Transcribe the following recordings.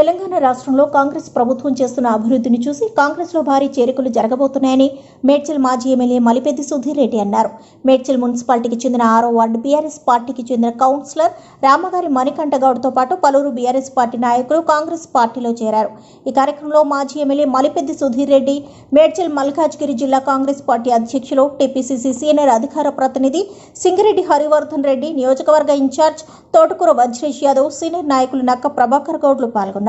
తెలంగాణ రాష్ట్రంలో కాంగ్రెస్ ప్రభుత్వం చేస్తున్న అభివృద్ధిని చూసి కాంగ్రెస్లో భారీ చేరికలు జరగబోతున్నాయని మేడ్చల్ మాజీ ఎమ్మెల్యే మలిపెద్ది సుధీర్ రెడ్డి అన్నారు. మేడ్చల్ మున్సిపాలిటీకి చెందిన ఆరో వార్డు బీఆర్ఎస్ పార్టీకి చెందిన కౌన్సిలర్ రామగారి మణికంఠ గౌడ్తో పాటు పలువురు బీఆర్ఎస్ పార్టీ నాయకులు కాంగ్రెస్ పార్టీలో చేరారు. ఈ కార్యక్రమంలో మాజీ ఎమ్మెల్యే మలిపెద్ది సుధీర్ రెడ్డి మేడ్చల్ మల్కాజ్గిరి జిల్లా కాంగ్రెస్ పార్టీ అధ్యక్షులు టీపీసీసీ సీనియర్ అధికార ప్రతినిధి సింగిరెడ్డి హరివర్ధన్ రెడ్డి నియోజకవర్గ ఇన్ఛార్జ్ తోటకూర వజ్రేష్ యాదవ్ సీనియర్ నాయకులు నక్క ప్రభాకర్ గౌడ్లు పాల్గొన్నారు.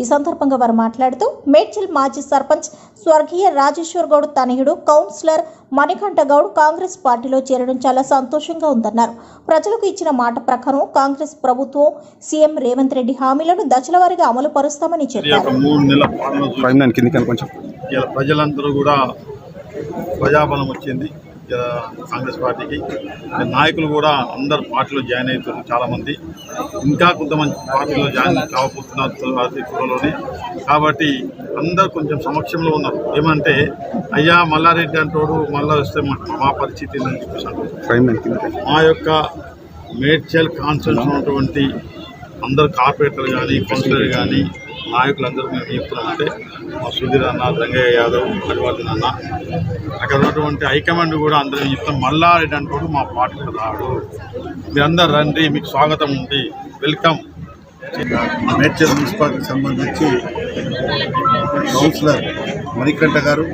ఈ సందర్భంగా వారు మాట్లాడుతూ మేడ్చల్ మాజీ సర్పంచ్ స్వర్గీయ రాజేశ్వర్ గౌడ్ తనయుడు కౌన్సిలర్ మణికంఠ గౌడ్ కాంగ్రెస్ పార్టీలో చేరడం చాలా సంతోషంగా ఉందన్నారు. ప్రజలకు ఇచ్చిన మాట ప్రకారం కాంగ్రెస్ ప్రభుత్వం సీఎం రేవంత్ రెడ్డి హామీలను దశల వారీగా అమలు పరుస్తామని చెప్పారు. ప్రజలందరూ కూడా ప్రజాబలం వచ్చింది. కాంగ్రెస్ పార్టీకి. నాయకులు కూడా అందరు పార్టీలో జాయిన్ అవుతున్నారు చాలామంది. ఇంకా కొంతమంది పార్టీలో జాయిన్ త్వరలో- త్వరలోనే కాబట్టి అందరు కొంచెం సమక్షంలో ఉన్నారు. ఏమంటే అయ్యా మల్లారెడ్డి అంటోడు మళ్ళా వస్తే మా మా పరిస్థితి మా యొక్క మేడ్చల్ కాన్స్టిట్యూన్స్ ఉన్నటువంటి అందరు కార్పొరేటర్లు కానీ కౌన్సిలర్ కానీ నాయకులందరూ మేము చెప్తున్నామంటే మా సుధీర్ అన్న రంగయ్య యాదవ్ హరివర్ధన్ అన్న. అక్కడ ఉన్నటువంటి హైకమాండ్ కూడా అందరం చెప్తాం మల్లారెడ్డి అంటూ మా పార్టీలో రాడు. మీరందరూ రండి మీకు స్వాగతం ఉంది. వెల్కమ్. మేడ్చల్ మున్సిపాలిటీకి సంబంధించి కౌన్సిలర్ మణికంఠ గారు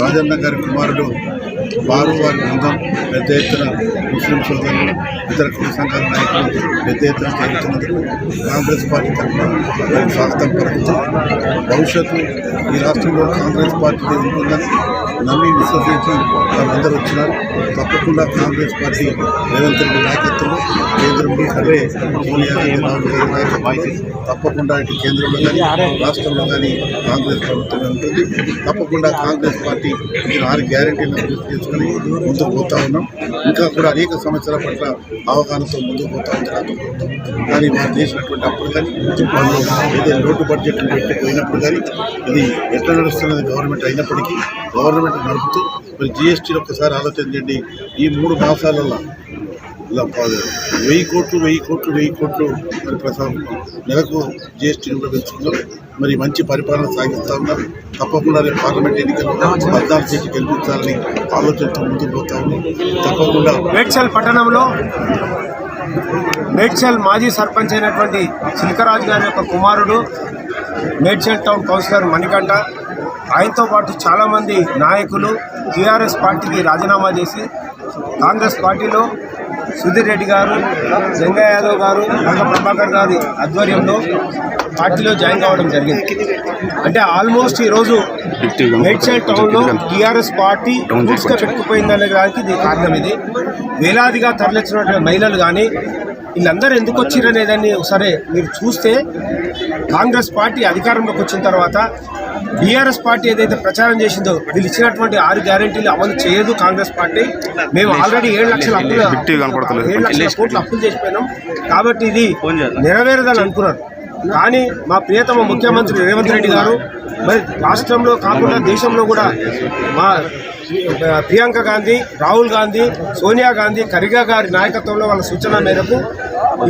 రాజన్న గారి కుమారుడు వారు వారి బృందం పెద్ద ఎత్తున ముస్లిం సోదరులు ఇతర కుల సంఘాల నాయకులు పెద్ద ఎత్తున చేరుతున్నందుకు కాంగ్రెస్ పార్టీ తరఫున స్వాగతం పలుకుతూ భవిష్యత్తు ఈ రాష్ట్రంలో కాంగ్రెస్ పార్టీ ఉంటుందని నమ్మి విశ్వసించి వాళ్ళందరూ వచ్చినారు. తప్పకుండా కాంగ్రెస్ పార్టీ రేవంత్ రెడ్డి నాయకత్వంలో కేంద్రంలో అదే సోనియా గాంధీ రాహుల్ గాంధీ నాయకత్వం తప్పకుండా ఇటు కేంద్రంలో కానీ రాష్ట్రంలో కానీ కాంగ్రెస్ ప్రభుత్వం ఉంటుంది. తప్పకుండా కాంగ్రెస్ పార్టీ మీరు ఆరు గ్యారెంటీలను పూర్తి చేసుకుని ముందుకు పోతా ఉన్నాం. ఇంకా కూడా అనేక సమస్యల పట్ల అవగాహనతో ముందుకు పోతా ఉంది రాష్ట్ర కానీ వారు చేసినటువంటి అప్పుడు కానీ వాళ్ళు ఏదైనా లోటు బడ్జెట్ పెట్టి పోయినప్పుడు కానీ ఇది ఎట్లా నడుస్తున్నది గవర్నమెంట్ అయినప్పటికీ గవర్నమెంట్ నడుపుతూ మరి జిఎస్టీని ఒక్కసారి ఆలోచన చేయండి ఈ మూడు మాసాలలో ఇలా వెయ్యి కోట్లు వెయ్యి కోట్లు వెయ్యి కోట్లు మరి ప్రసాదం నెలకు జిఎస్టీని కూడా పెంచుకున్నాం మరి మంచి పరిపాలన సాగిస్తా ఉన్నాం. తప్పకుండా రేపు పార్లమెంట్ ఎన్నికల్లో పద్నాలుగు సీట్లు గెలిపించాలని ఆలోచనతో ముందుకు పోతా ఉన్నాం. తప్పకుండా మేడ్చల్ పట్టణంలో మేడ్చల్ మాజీ సర్పంచ్ అయినటువంటి సిల్కరాజు గారి యొక్క కుమారుడు మేడ్చల్ టౌన్ కౌన్సిలర్ మణికంఠ ఆయనతో పాటు చాలామంది నాయకులు టీఆర్ఎస్ పార్టీకి రాజీనామా చేసి కాంగ్రెస్ పార్టీలో సుధీర్ రెడ్డి గారు జంగా యాదవ్ గారు రంగ ప్రభాకర్ గారి ఆధ్వర్యంలో పార్టీలో జాయిన్ కావడం జరిగింది. అంటే ఆల్మోస్ట్ ఈరోజు మేడ్చల్ టౌన్లో టీఆర్ఎస్ పార్టీ రూట్స్గా పెట్టుకుపోయిందనే దానికి ఇది కారణం ఇది. వేలాదిగా తరలించినటువంటి మహిళలు కానీ వీళ్ళందరూ ఎందుకు వచ్చిరనేదాన్ని ఒకసారి మీరు చూస్తే కాంగ్రెస్ పార్టీ అధికారంలోకి వచ్చిన తర్వాత బీఆర్ఎస్ పార్టీ ఏదైతే ప్రచారం చేసిందో వీళ్ళు ఇచ్చినటువంటి ఆరు గ్యారెంటీలు అమలు చేయదు కాంగ్రెస్ పార్టీ. మేము ఆల్రెడీ ఏడు లక్షల అప్పులు. ఏడు లక్షల కోట్లు అప్పులు చేసిపోయినాం. కాబట్టి ఇది నెరవేరదని అనుకున్నారు. కానీ మా ప్రియతమ ముఖ్యమంత్రి రేవంత్ రెడ్డి గారు మరి రాష్ట్రంలో కాకుండా దేశంలో కూడా మా ప్రియాంక గాంధీ రాహుల్ గాంధీ సోనియా గాంధీ ఖర్గే గారి నాయకత్వంలో వాళ్ళ సూచన మేరకు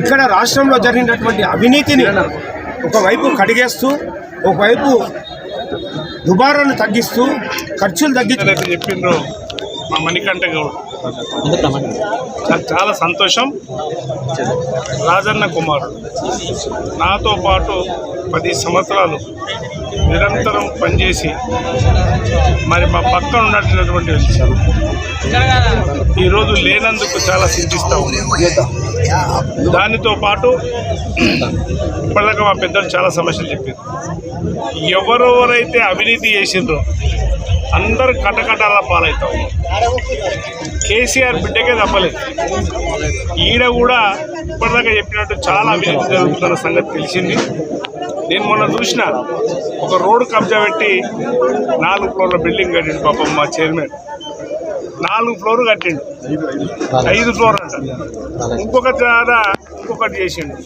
ఇక్కడ రాష్ట్రంలో జరిగినటువంటి అవినీతిని ఒకవైపు కడిగేస్తూ ఒకవైపు దుబారాను తగ్గిస్తూ ఖర్చులు తగ్గించాలని చెప్పిండ్రు మా మణికంఠ గౌడ్. నాకు చాలా సంతోషం. రాజన్న కుమారుడు. నాతో పాటు పది సంవత్సరాలు నిరంతరం పనిచేసి మరి మా పక్కన ఉన్నటువంటి వచ్చారు. ఈరోజు లేనందుకు చాలా చింతిస్తూ ఉంది దానితో పాటు ఇప్పటిదాకా మా పెద్దలు చాలా సమస్యలు చెప్పారు. ఎవరెవరైతే అవినీతి చేసిండ్రో అందరు కటకటాల పాలవుతాం కేసీఆర్ బిడ్డకే తప్పలేదు. ఈడ కూడా ఇప్పటిదాకా చెప్పినట్టు చాలా అభివృద్ధి జరుగుతున్న సంగతి తెలిసింది. నేను మొన్న చూసిన ఒక రోడ్డు కబ్జా పెట్టి నాలుగు ఫ్లోర్ల బిల్డింగ్ కట్టిండు పాపం మా చైర్మన్. నాలుగు ఫ్లోర్ కట్టిండు. ఐదు ఫ్లోర్ అంట. ఇంకొక ద్వారా ఇంకొకటి చేసిండు.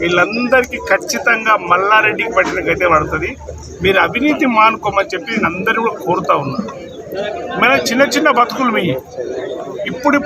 వీళ్ళందరికీ ఖచ్చితంగా మల్లారెడ్డికి పట్టినకైతే పడుతుంది. మీరు అవినీతి మానుకోమని చెప్పి నేను అందరూ కూడా కోరుతా ఉన్నాను మన చిన్న చిన్న బతుకులు మీ. ఇప్పుడు